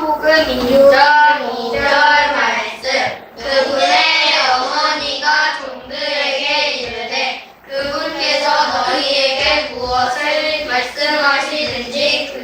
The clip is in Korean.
요한복음 6장 2절 말씀. 그분의 어머니가 종들에게 이르되 그분께서 너희에게 무엇을 말씀하시는지